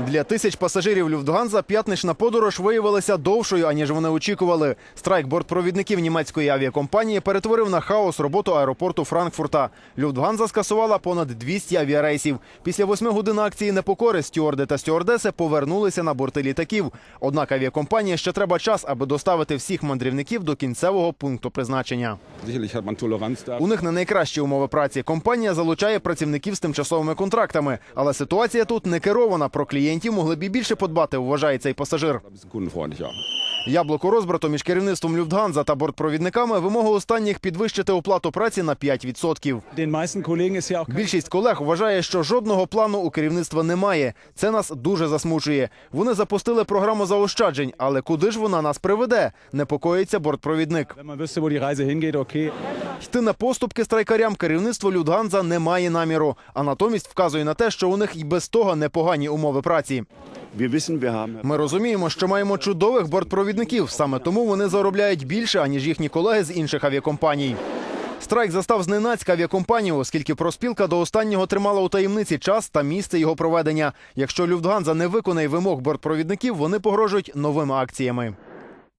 Для тисяч пасажирів Люфтганза п'ятнична подорож виявилася довшою, аніж вони очікували. Страйк бортпровідників німецької авіакомпанії перетворив на хаос роботу аеропорту Франкфурта. Люфтганза скасувала понад 200 авіарейсів. Після восьми годин акції непокори стюарди та стюардеси повернулися на борти літаків. Однак авіакомпанії ще треба час, аби доставити всіх мандрівників до кінцевого пункту призначення. У них не найкращі умови праці. Компанія залучає працівників з тимчасовими контрактами, але ситуація тут не керована. Про клієнтів могли б і більше подбати, вважає цей пасажир. Яблуко розбрато між керівництвом Люфтганза та бортпровідниками вимога останніх підвищити оплату праці на 5%. Den meisten Kollegen ist ja auch Більшість колег вважає, що жодного плану у керівництва немає. Це нас дуже засмучує. Вони запустили програму заощаджень, але куди ж вона нас приведе? Непокоїться бортпровідник. Йти на поступки страйкарям керівництво Люфтганза не має наміру, а натомість вказує на те, що у них і без того непогані умови праці. Ми розуміємо, що маємо чудових бортпровідників. Саме тому вони заробляють більше, аніж їхні колеги з інших авіакомпаній. Страйк застав зненацька авіакомпанію, оскільки проспілка до останнього тримала у таємниці час та місце його проведення. Якщо Люфтганза не виконає вимог бортпровідників, вони погрожують новими акціями.